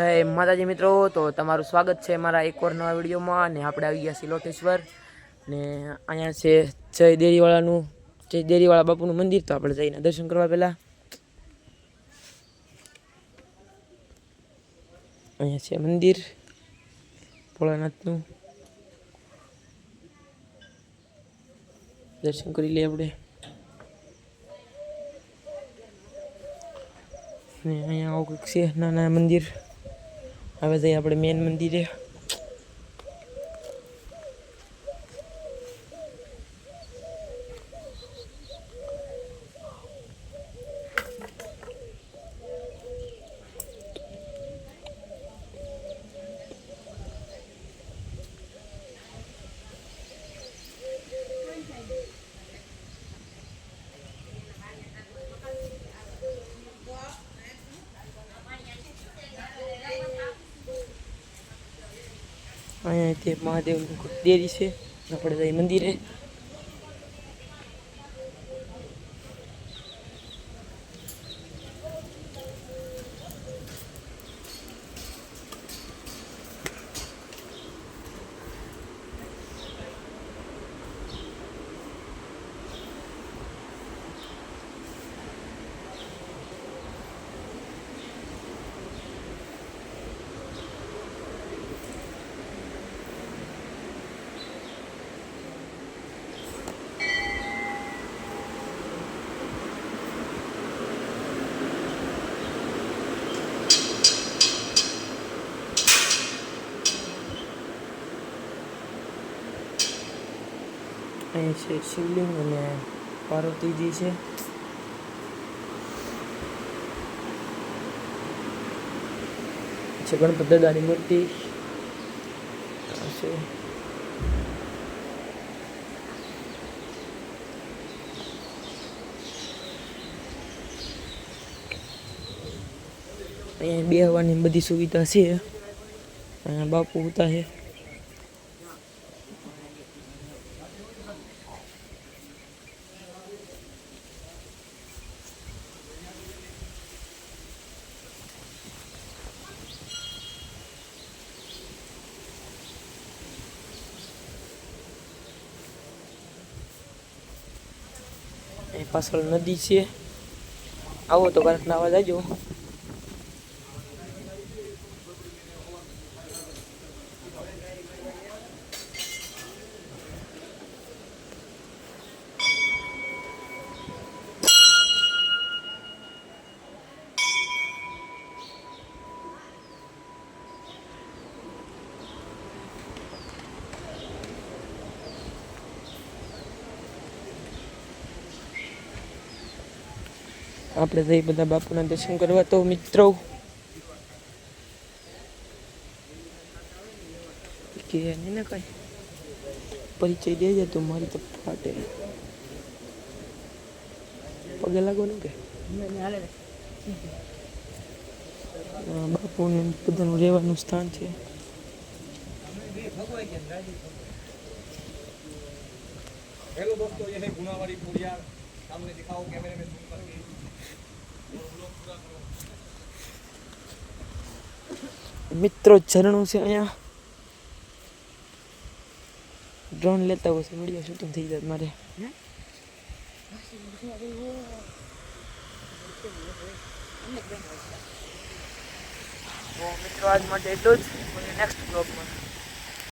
હે માતાજી મિત્રો, તો તમારું સ્વાગત છે મારા એક વાર નવા વિડીયોમાં. અને આપણે આવી ગયા છીએ લોટેશ્વર. ને અહીંયા છે જય દેરીવાળાનું, જય દેરીવાળા બાપુનું મંદિર. તો આપણે જઈને દર્શન કરવા પહેલાં. અહીંયા છે મંદિર, ભોળાનાથનું. દર્શન કરી લઈએ આપણે. ને અહીંયા આવું કંઈક છે, નાના મંદિર. હવે જઈએ આપણે મેન મંદિરે અહીંયા તે મહાદેવની દેરી છે. આપણે મંદિરે. અહીંયા છે, શિવલિંગ અને પાર્વતીજી છે. છે ગણપત દાદાની મૂર્તિ. છે. અહીંયા બેહવાની બધી સુવિધા છે. અહીંયા બાપુ ઉતા છે. પાછળ નદી છે. આવો તો બરફ નાવા જાજો આપણે જઈ બધા બાપુના દર્શન કરવા તો મિત્રો. કે ને કઈ પરિચય દેજે તો મારી તો ફાટે. પગે લાગો ને કે? બાપુને બધાનું રહેવાનું સ્થાન છે. હેલો દોસ્તો યે હે ગુણાવાડી પુરિયા સામને દિખાઓ કેમેરે મેં ઝૂમ કરકે મિત્રો ઝરણું છે અહીંયા. ડ્રોન લેતા હોય છે વીડિયો શૂટિંગ થઈ જાય મારે. મિત્રો, આજ માટે એટલું જ. નેક્સ્ટ બ્લોગમાં